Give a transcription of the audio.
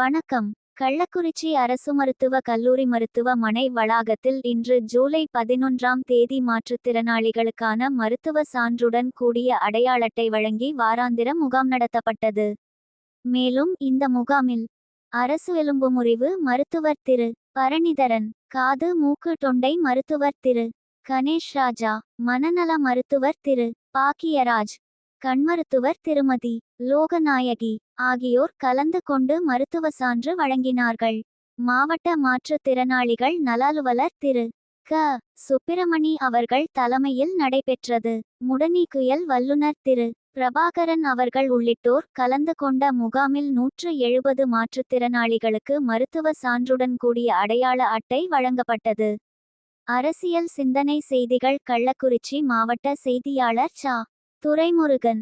வணக்கம். கள்ளக்குறிச்சி அரசு மருத்துவ கல்லூரி மருத்துவமனை வளாகத்தில் இன்று ஜூலை பதினொன்றாம் தேதி மாற்றுத்திறனாளிகளுக்கான மருத்துவ சான்றுடன் கூடிய அடையாள அட்டை வழங்கி வாராந்திர முகாம் நடத்தப்பட்டது. மேலும் இந்த முகாமில் அரசு எலும்பு முறிவு மருத்துவர் திரு. பரணிதரன் காது மூக்கு தொண்டை மருத்துவர் திரு. கணேஷ் ராஜா மனநல மருத்துவர் திரு. பாக்கியராஜ் கண்மருத்துவர் திருமதி லோகநாயகி ஆகியோர் கலந்து கொண்டு மருத்துவ சான்று வழங்கினார்கள். மாவட்ட மாற்றுத்திறனாளிகள் நலாலுவலர் திரு. க. சுப்பிரமணி அவர்கள் தலைமையில் நடைபெற்றது. முடநீக்குயல் வல்லுநர் திரு. பிரபாகரன் அவர்கள் உள்ளிட்டோர் கலந்து கொண்ட முகாமில் நூற்று எழுபது மாற்றுத்திறனாளிகளுக்கு மருத்துவ சான்றுடன் கூடிய அடையாள அட்டை வழங்கப்பட்டது. அரசியல் சிந்தனை செய்திகள் கள்ளக்குறிச்சி மாவட்ட செய்தியாளர் சா. துரைமுருகன்